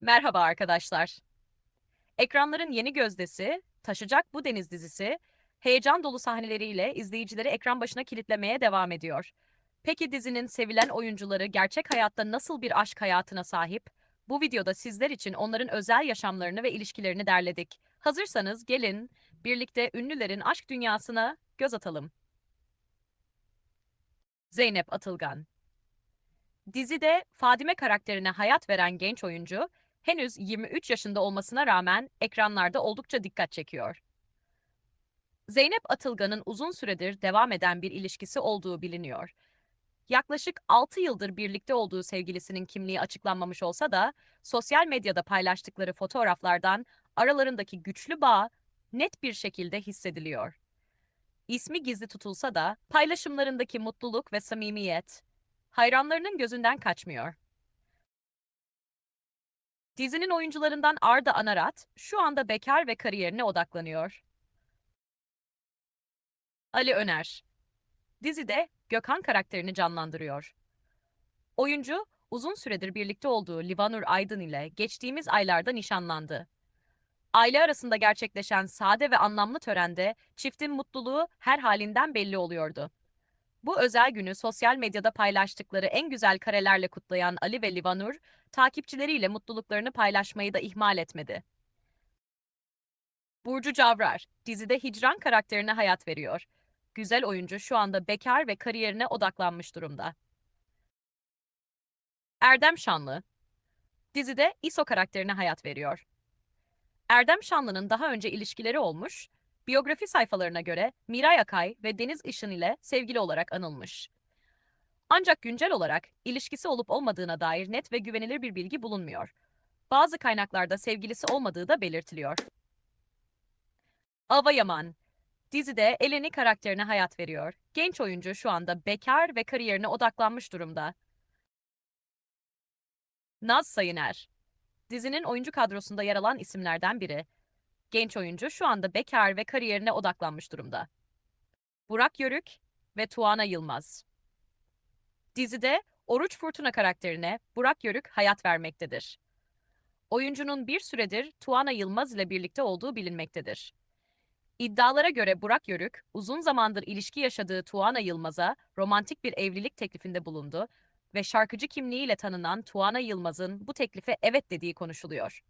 Merhaba arkadaşlar. Ekranların yeni gözdesi, Taşacak Bu Deniz dizisi, heyecan dolu sahneleriyle izleyicileri ekran başına kilitlemeye devam ediyor. Peki dizinin sevilen oyuncuları gerçek hayatta nasıl bir aşk hayatına sahip? Bu videoda sizler için onların özel yaşamlarını ve ilişkilerini derledik. Hazırsanız gelin birlikte ünlülerin aşk dünyasına göz atalım. Zeynep Atılgan Dizide Fadime karakterine hayat veren genç oyuncu, henüz 23 yaşında olmasına rağmen ekranlarda oldukça dikkat çekiyor. Zeynep Atılgan'ın uzun süredir devam eden bir ilişkisi olduğu biliniyor. Yaklaşık 6 yıldır birlikte olduğu sevgilisinin kimliği açıklanmamış olsa da sosyal medyada paylaştıkları fotoğraflardan aralarındaki güçlü bağ net bir şekilde hissediliyor. İsmi gizli tutulsa da paylaşımlarındaki mutluluk ve samimiyet hayranlarının gözünden kaçmıyor. Dizinin oyuncularından Arda Anarat şu anda bekar ve kariyerine odaklanıyor. Ali Öner Dizide Gökhan karakterini canlandırıyor. Oyuncu, uzun süredir birlikte olduğu Livanur Aydın ile geçtiğimiz aylarda nişanlandı. Aile arasında gerçekleşen sade ve anlamlı törende çiftin mutluluğu her halinden belli oluyordu. Bu özel günü sosyal medyada paylaştıkları en güzel karelerle kutlayan Ali ve Livanur, takipçileriyle mutluluklarını paylaşmayı da ihmal etmedi. Burcu Cavrar, dizide Hicran karakterine hayat veriyor. Güzel oyuncu şu anda bekar ve kariyerine odaklanmış durumda. Erdem Şanlı, dizide İso karakterine hayat veriyor. Erdem Şanlı'nın daha önce ilişkileri olmuş, biyografi sayfalarına göre Miray Akay ve Deniz Işın ile sevgili olarak anılmış. Ancak güncel olarak ilişkisi olup olmadığına dair net ve güvenilir bir bilgi bulunmuyor. Bazı kaynaklarda sevgilisi olmadığı da belirtiliyor. Ava Yaman Dizide Eleni karakterine hayat veriyor. Genç oyuncu şu anda bekar ve kariyerine odaklanmış durumda. Naz Sayıner Dizinin oyuncu kadrosunda yer alan isimlerden biri. Genç oyuncu şu anda bekar ve kariyerine odaklanmış durumda. Burak Yörük ve Tuana Yılmaz. Dizide Oruç Fırtına karakterine Burak Yörük hayat vermektedir. Oyuncunun bir süredir Tuana Yılmaz ile birlikte olduğu bilinmektedir. İddialara göre Burak Yörük, uzun zamandır ilişki yaşadığı Tuana Yılmaz'a romantik bir evlilik teklifinde bulundu ve şarkıcı kimliğiyle tanınan Tuana Yılmaz'ın bu teklife evet dediği konuşuluyor.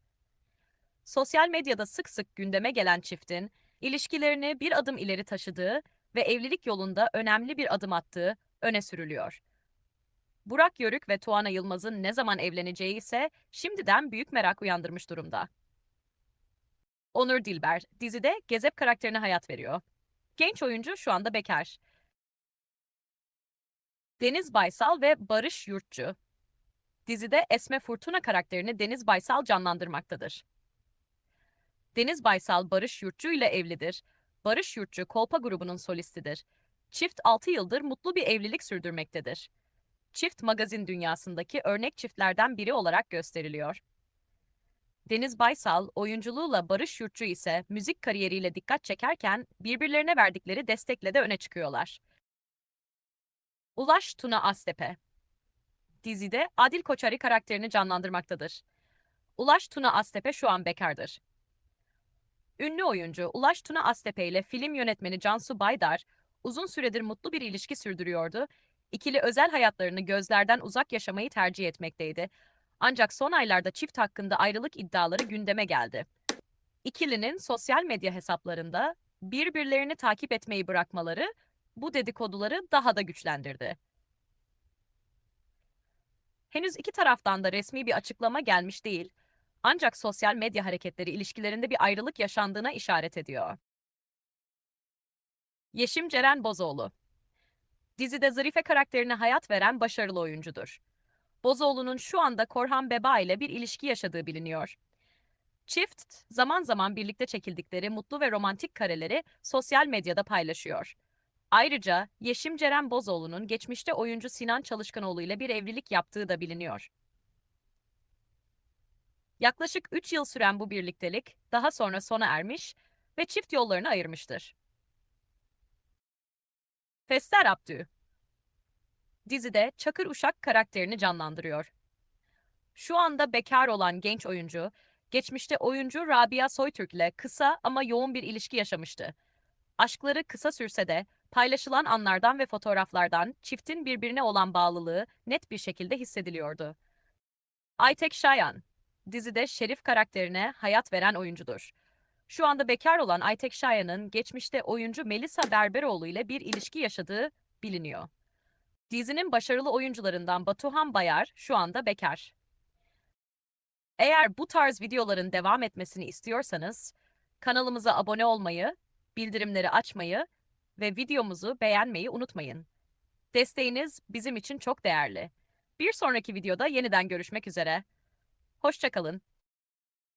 Sosyal medyada sık sık gündeme gelen çiftin, ilişkilerini bir adım ileri taşıdığı ve evlilik yolunda önemli bir adım attığı öne sürülüyor. Burak Yörük ve Tuana Yılmaz'ın ne zaman evleneceği ise şimdiden büyük merak uyandırmış durumda. Onur Dilber dizide Gezep karakterine hayat veriyor. Genç oyuncu şu anda bekar. Deniz Baysal ve Barış Yurtçu. Dizide Esme Furtuna karakterini Deniz Baysal canlandırmaktadır. Deniz Baysal Barış Yurtçu ile evlidir. Barış Yurtçu Kolpa grubunun solistidir. Çift 6 yıldır mutlu bir evlilik sürdürmektedir. Çift magazin dünyasındaki örnek çiftlerden biri olarak gösteriliyor. Deniz Baysal, oyunculuğuyla Barış Yurtçu ise müzik kariyeriyle dikkat çekerken birbirlerine verdikleri destekle de öne çıkıyorlar. Ulaş Tuna Astepe Dizide Adil Koçari karakterini canlandırmaktadır. Ulaş Tuna Astepe şu an bekardır. Ünlü oyuncu Ulaş Tuna Astepe ile film yönetmeni Cansu Baydar uzun süredir mutlu bir ilişki sürdürüyordu. İkili özel hayatlarını gözlerden uzak yaşamayı tercih etmekteydi. Ancak son aylarda çift hakkında ayrılık iddiaları gündeme geldi. İkilinin sosyal medya hesaplarında birbirlerini takip etmeyi bırakmaları bu dedikoduları daha da güçlendirdi. Henüz iki taraftan da resmi bir açıklama gelmiş değil. Ancak sosyal medya hareketleri ilişkilerinde bir ayrılık yaşandığına işaret ediyor. Yeşim Ceren Bozoğlu Dizide Zarife karakterine hayat veren başarılı oyuncudur. Bozoğlu'nun şu anda Korhan Beba ile bir ilişki yaşadığı biliniyor. Çift, zaman zaman birlikte çekildikleri mutlu ve romantik kareleri sosyal medyada paylaşıyor. Ayrıca Yeşim Ceren Bozoğlu'nun geçmişte oyuncu Sinan Çalışkanoğlu ile bir evlilik yaptığı da biliniyor. Yaklaşık 3 yıl süren bu birliktelik daha sonra sona ermiş ve çift yollarını ayırmıştır. Fester Abdü Dizide Çakır Uşak karakterini canlandırıyor. Şu anda bekar olan genç oyuncu, geçmişte oyuncu Rabia Soytürk ile kısa ama yoğun bir ilişki yaşamıştı. Aşkları kısa sürse de paylaşılan anlardan ve fotoğraflardan çiftin birbirine olan bağlılığı net bir şekilde hissediliyordu. Aytek Şayan, dizide Şerif karakterine hayat veren oyuncudur. Şu anda bekar olan Aytek Şayan'ın geçmişte oyuncu Melisa Berberoğlu ile bir ilişki yaşadığı biliniyor. Dizinin başarılı oyuncularından Batuhan Bayar şu anda bekar. Eğer bu tarz videoların devam etmesini istiyorsanız kanalımıza abone olmayı, bildirimleri açmayı ve videomuzu beğenmeyi unutmayın. Desteğiniz bizim için çok değerli. Bir sonraki videoda yeniden görüşmek üzere. Hoşçakalın.